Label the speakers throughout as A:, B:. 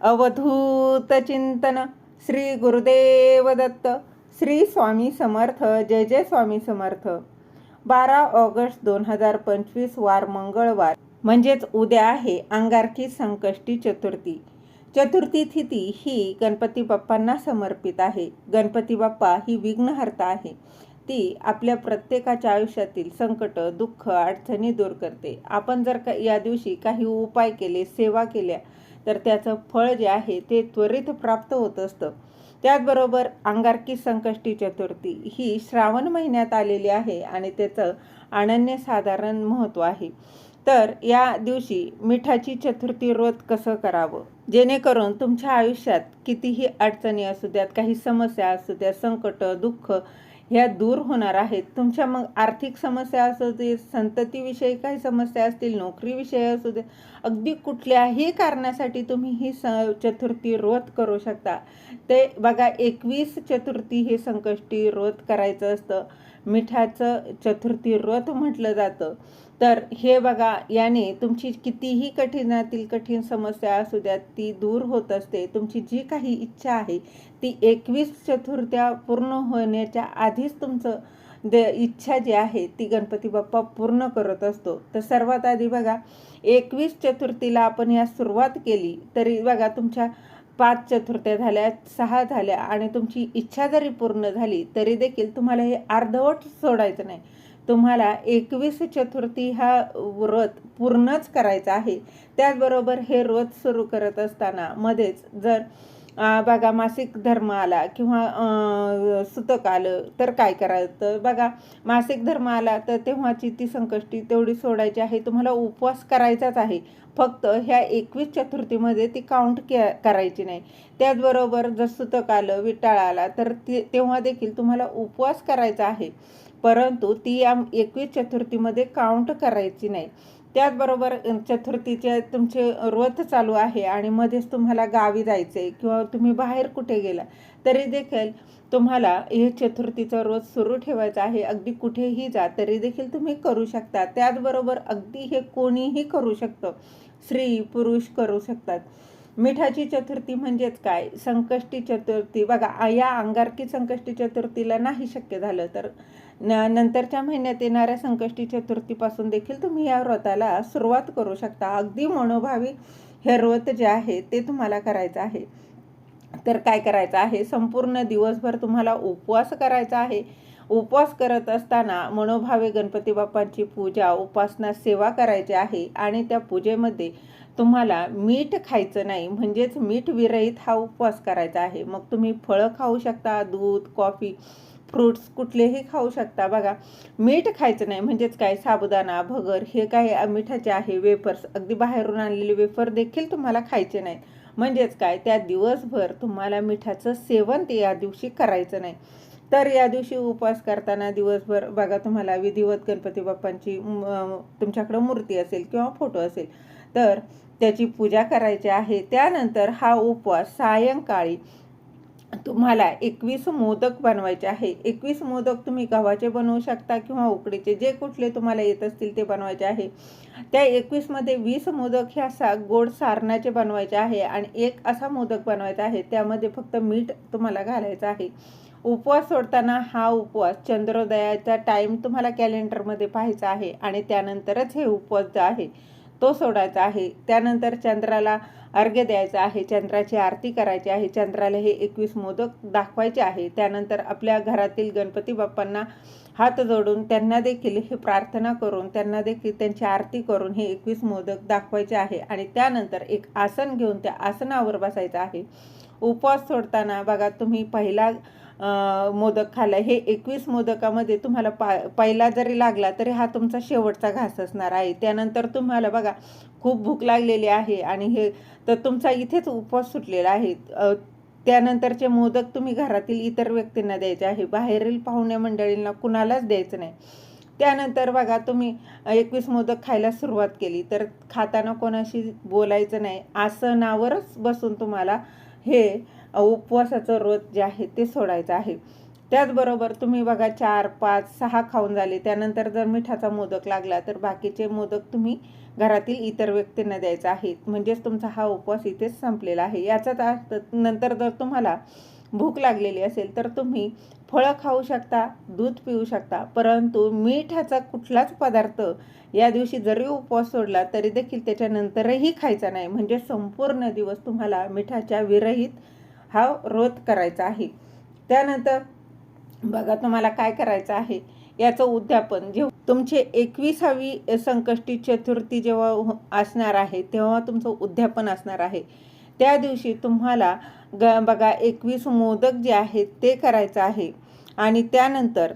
A: अवधूत चिंतन श्री गुरुदेव दत्त श्री स्वामी समर्थ जय जय स्वामी समर्थ. बारा ऑगस्ट दोन हजार पंचवीस वार मंगळवार म्हणजेच उद्या आहे अंगारकी संकष्टी चतुर्थी. चतुर्थी तिथी ही गणपती बाप्पांना समर्पित आहे. गणपती बाप्पा ही विघ्नहर्ता आहे. ती आपल्या प्रत्येकाच्या आयुष्यातील संकट दुःख अडचणी दूर करते. आपण जर का या दिवशी काही उपाय केले सेवा केल्या तर त्याचं फळ जे आहे ते त्वरित प्राप्त होत असतं. त्याचबरोबर अंगारकी संकष्टी चतुर्थी ही श्रावण महिन्यात आलेली आहे आणि त्याचं अनन्यसाधारण महत्त्व आहे. तर या दिवशी मिठाची चतुर्थी व्रत कसं करावं? जेणेकरून तुमच्या आयुष्यात कितीही अडचणी असू द्यात काही समस्या असू द्या संकट दुःख ह्या दूर होणार आहेत. तुमच्या मग आर्थिक समस्या असू दे संततीविषयी काही समस्या असतील नोकरीविषयी असू दे अगदी कुठल्याही कारणासाठी तुम्ही ही स चतुर्थी रोध करू शकता. ते बघा एकवीस चतुर्थी हे संकष्टी रोध करायचं असतं. मिठाचं चतुर्थी व्रत म्हटलं जातं. तर हे बघा याने तुमची कितीही कठीणातील कठीण समस्या असू द्या ती दूर होत असते. तुमची जी काही इच्छा आहे ती एकवीस चतुर्थ्या पूर्ण होण्याच्या आधीच तुमचं दे इच्छा जी आहे ती गणपती बाप्पा पूर्ण करत असतो. तर सर्वात आधी बघा एकवीस चतुर्थीला आपण या सुरुवात केली तरी बघा तुमच्या पाच चतुर्थ्या झाल्या सहा झाल्या आणि तुमची इच्छा जरी पूर्ण झाली तरी देखील तुम्हाला हे अर्धवट सोडायचं नाही. तुम्हाला एकवीस चतुर्थी हा व्रत पूर्णच करायचा आहे. त्याचबरोबर हे व्रत सुरू करत असताना मध्येच जर बघा मासिक धर्म आला किंवा सुतक आलं तर काय करायचं? बघा मासिक धर्म आला तर तेव्हाची ती संकष्टी तेवढी सोडायची आहे. तुम्हाला उपवास करायचाच आहे. फक्त ह्या एकवीस चतुर्थीमध्ये ती काउंट के करायची नाही. त्याचबरोबर जर सुतक आलं विटाळ आला तर ते तेव्हा देखील तुम्हाला उपवास करायचा आहे. परंतु ती या एकवीस चतुर्थीमध्ये काउंट करायची नाही. त्याचबरोबर चतुर्थीचे तुमचे व्रत चालू आहे आणि मध्येच तुम्हाला गावी जायचं आहे किंवा तुम्ही बाहेर कुठे गेला तरी देखील तुम्हाला हे चतुर्थीचा रोज सुरू ठेवायचा आहे. अगदी कुठेही जा तरी देखील तुम्ही करू शकता. त्याचबरोबर अगदी हे कोणीही करू शकतं. स्त्री पुरुष करू शकतात. मिठाची चतुर्थी म्हणजेच काय? संकष्टी चतुर्थी. बघा या अंगारकी संकष्टी चतुर्थीला नाही शक्य झालं तर न नंतरच्या महिन्यात येणाऱ्या संकष्टी चतुर्थीपासून देखील तुम्ही या व्रताला सुरुवात करू शकता. अगदी मनोभावी हे व्रत जे आहे ते तुम्हाला करायचं आहे. तर काय करायचं आहे? संपूर्ण दिवसभर तुम्हाला उपवास करायचा आहे. उपवास करत असताना मनोभावे गणपती बाप्पांची पूजा उपासना सेवा करायची आहे आणि त्या पूजेमध्ये तुम्हाला मीठ खायचं नाही म्हणजेच मीठ विरहित हा उपवास करायचा आहे. मग तुम्ही फळं खाऊ शकता दूध कॉफी फ्रूट्स कुठलेही खाऊ शकता. बघा मीठ खायचं नाही म्हणजेच काय? साबुदाणा भगर हे काय मिठाचे आहे वेफर्स. अगदी बाहेरून आणलेले वेफर देखील तुम्हाला खायचे नाही म्हणजेच काय? त्या दिवसभर तुम्हाला मिठाचं सेवन ते या दिवशी करायचं नाही. तर या दिवशी उपवास करताना दिवसभर बघा तुम्हाला विधिवत गणपती बाप्पांची तुमच्याकडं मूर्ती असेल किंवा फोटो असेल तर त्याची पूजा करायची आहे. त्यानंतर हा उपवास सायंकाळी तुम्हाला एकवीस मोदक बनवायचे आहे. एकवीस मोदक तुम्ही गव्हाचे बनवू शकता किंवा उकडीचे जे कुठले तुम्हाला येत असतील ते बनवायचे आहे. त्या एकवीसमध्ये वीस मोदक ह्या सा गोड सारणाचे बनवायचे आहे आणि एक असा मोदक बनवायचा आहे. त्यामध्ये फक्त मीठ तुम्हाला घालायचं आहे. उपवास सोडताना हा उपवास चंद्रोदयाचा टाईम तुम्हाला कॅलेंडरमध्ये पाहायचा आहे आणि त्यानंतरच हे उपवास आहे. तो सोडायचा आहे. त्यानंतर चंद्राला अर्घ्य द्यायचा आहे. चंद्राची आरती करायची आहे. चंद्राला हे एकवीस मोदक दाखवायचे आहे. त्यानंतर आपल्या घरातील गणपती बाप्पांना हात जोडून त्यांना देखील हे प्रार्थना करून त्यांना देखील त्यांची आरती करून हे एकवीस मोदक दाखवायचे आहे. आणि त्यानंतर एक आसन घेऊन त्या आसनावर बसायचं आहे. उपवास सोडताना बघा तुम्ही पहिला मोदक खाला हे एकवीस मोदकामध्ये तुम्हाला पा पहिला जरी लागला तरी हा तुमचा शेवटचा घास असणार आहे. त्यानंतर तुम्हाला बघा खूप भूक लागलेली आहे आणि हे तर तुमचा इथेच उपवास सुटलेला आहे. त्यानंतरचे मोदक तुम्ही घरातील इतर व्यक्तींना द्यायचे आहे. बाहेरील पाहुण्या मंडळींना कुणालाच द्यायचं नाही. त्यानंतर बघा तुम्ही एकवीस मोदक खायला सुरुवात केली तर खाताना कोणाशी बोलायचं नाही. आसनावरच बसून तुम्हाला हे उपवासाचं व्रत जे आहे ते सोडायचं आहे. त्याचबरोबर तुम्ही बघा चार पाच सहा खाऊन झाले त्यानंतर जर मिठाचा मोदक लागला तर बाकीचे मोदक तुम्ही घरातील इतर व्यक्तींना द्यायचा आहे. म्हणजेच तुमचा हा उपवास इथेच संपलेला आहे. याचाच अर्थ नंतर जर तुम्हाला भूक लागलेली असेल तर तुम्ही फळं खाऊ शकता दूध पिऊ शकता परंतु मिठाचा कुठलाच पदार्थ या दिवशी जरी उपवास सोडला तरी देखील त्याच्यानंतरही खायचा नाही. म्हणजे संपूर्ण दिवस तुम्हाला मिठाच्या विरहित हा रोध करायचा आहे. त्यानंतर बघा तुम्हाला काय करायचं आहे. याचं उद्यापन. जेव्हा तुमचे एकविसावी संकष्टी चतुर्थी जेव्हा असणार आहे तेव्हा तुमचं उद्यापन असणार आहे. त्या दिवशी तुम्हाला ग बघा एकवीस मोदक जे आहेत ते करायचं आहे. आणि त्यानंतर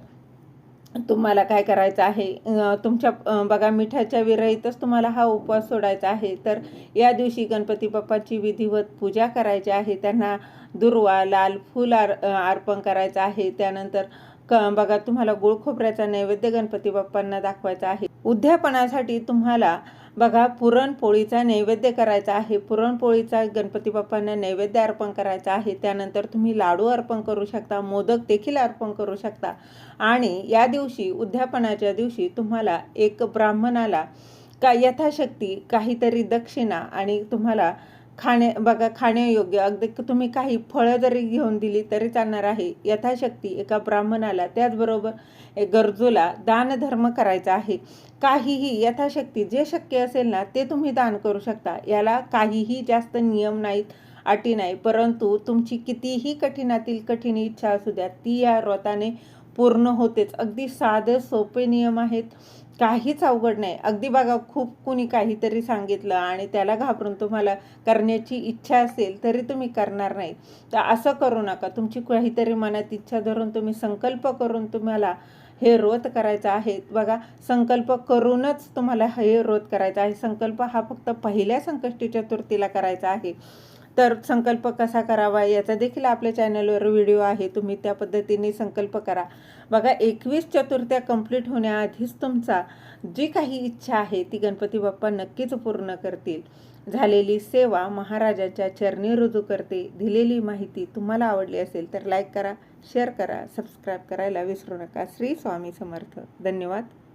A: तुम्हाला काय करायचं आहे? तुमच्या बघा मिठाच्या विरहितच तुम्हाला हा उपवास सोडायचा आहे. तर या दिवशी गणपती बाप्पाची विधिवत पूजा करायची आहे. त्यांना दुर्वा लाल फूल आर अर्पण करायचं आहे. त्यानंतर क बघा तुम्हाला गुळखोबऱ्याचा नैवेद्य गणपती बाप्पांना दाखवायचा आहे. उद्यापनासाठी तुम्हाला बघा पुरणपोळीचा नैवेद्य करायचा आहे. पुरणपोळीचा गणपती बाप्पांना नैवेद्य अर्पण करायचा आहे. त्यानंतर तुम्ही लाडू अर्पण करू शकता मोदक देखील अर्पण करू शकता. आणि या दिवशी उद्यापनाच्या दिवशी तुम्हाला एक ब्राह्मणाला का यथाशक्ती काहीतरी दक्षिणा आणि तुम्हाला खाणे बघा खाण्यायोग्य अगदी तुम्ही काही फळं जरी घेऊन दिली तरी चालणार आहे. यथाशक्ती एका ब्राह्मणाला त्याचबरोबर गरजूला दानधर्म करायचा आहे. काहीही यथाशक्ती जे शक्य असेल ना ते तुम्ही दान करू शकता. याला काहीही जास्त नियम नाहीत अटी नाही. परंतु तुमची कितीही कठीणातील कठीण इच्छा असू द्या ती या व्रताने पूर्ण होतेच. अगदी साधे सोपे नियम आहेत. काहीच अवघड नाही. अगदी बघा खूप कुणी काहीतरी सांगितलं आणि त्याला घाबरून तुम्हाला करण्याची इच्छा असेल तरी तुम्ही करणार नाही. तर असं करू नका. तुमची काहीतरी मनात इच्छा धरून तुम्ही संकल्प करून तुम्हाला हे रोध करायचं आहे. बघा संकल्प करूनच तुम्हाला हे रोध करायचा आहे. संकल्प हा फक्त पहिल्या संकष्टी चतुर्थीला करायचा आहे. तर संकल्प कसा करावा याचा देखील आपल्या चॅनलवर व्हिडिओ आहे. तुम्ही त्या पद्धतीने संकल्प करा. बघा एकवीस चतुर्थ्या कंप्लीट होण्याआधीच तुमचा जी काही इच्छा आहे ती गणपती बाप्पा नक्कीच पूर्ण करतील. झालेली सेवा महाराजाच्या चरणी रुजू करते. दिलेली माहिती तुम्हाला आवडली असेल तर लाईक करा शेअर करा सबस्क्राईब करायला विसरू नका. श्री स्वामी समर्थ. धन्यवाद.